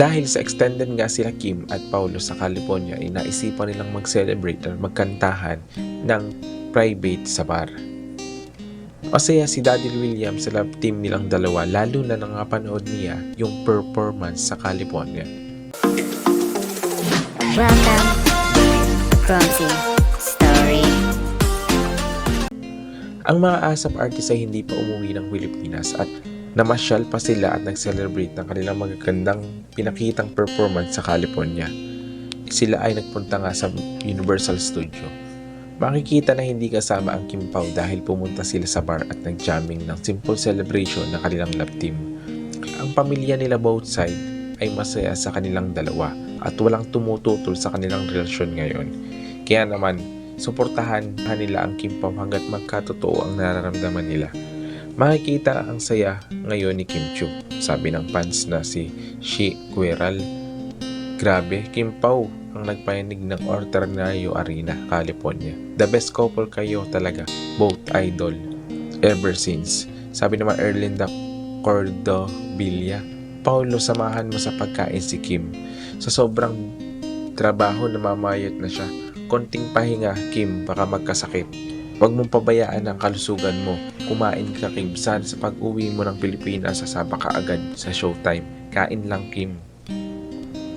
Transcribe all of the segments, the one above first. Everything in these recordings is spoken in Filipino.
Dahil sa extended nga sila Kim at Paulo sa California ay naisipan nilang mag-celebrate at magkantahan ng private sa bar. Masaya si Daddy William sa love team nilang dalawa lalo na nang napanood niya yung performance sa California. Welcome. Ang mga ASAP artist ay hindi pa umuwi ng Pilipinas at namasyal pa sila at nag-celebrate ng kanilang magagandang pinakitang performance sa California. Sila ay nagpunta nga sa Universal Studio. Makikita na hindi kasama ang Kim Pao dahil pumunta sila sa bar at nag-jamming ng simple celebration ng kanilang love team. Ang pamilya nila both side ay masaya sa kanilang dalawa at walang tumututol sa kanilang relasyon ngayon. Kaya naman, suportahan nila ang Kim Pao hanggat magkatotoo ang nararamdaman nila. Makikita ang saya ngayon ni Kim Chu, sabi ng fans na si Shi Gueral. Grabe, Kim Pao ang nagpayanig ng Orternario Arena, California. The best couple kayo talaga, both idol, ever since. Sabi naman Erlinda Cordovilla, Paulo, samahan mo sa pagkain si Kim. Sa sobrang trabaho namamayot na siya. Konting pahinga, Kim, baka magkasakit. Huwag mong pabayaan ang kalusugan mo. Kumain ka, Kim. Sana sa pag-uwi mo ng Pilipinas, sasama ka agad sa showtime. Kain lang, Kim.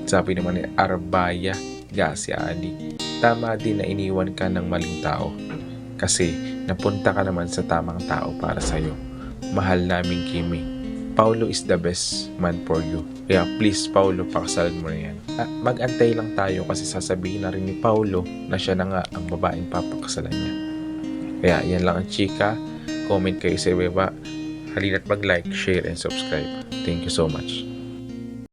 Sabi naman ni Arbaya Gasiani, tama din na iniwan ka ng maling tao. Kasi napunta ka naman sa tamang tao para sa'yo. Mahal namin, Kimi. Paulo is the best man for you. Kaya please, Paulo, pakasalan mo na yan. At mag-antay lang tayo kasi sasabihin na rin ni Paulo na siya na nga ang babaeng papakasalan niya. Kaya yan lang ang chika. Comment kayo sa ibaba. Halina't mag-like, share, and subscribe. Thank you so much.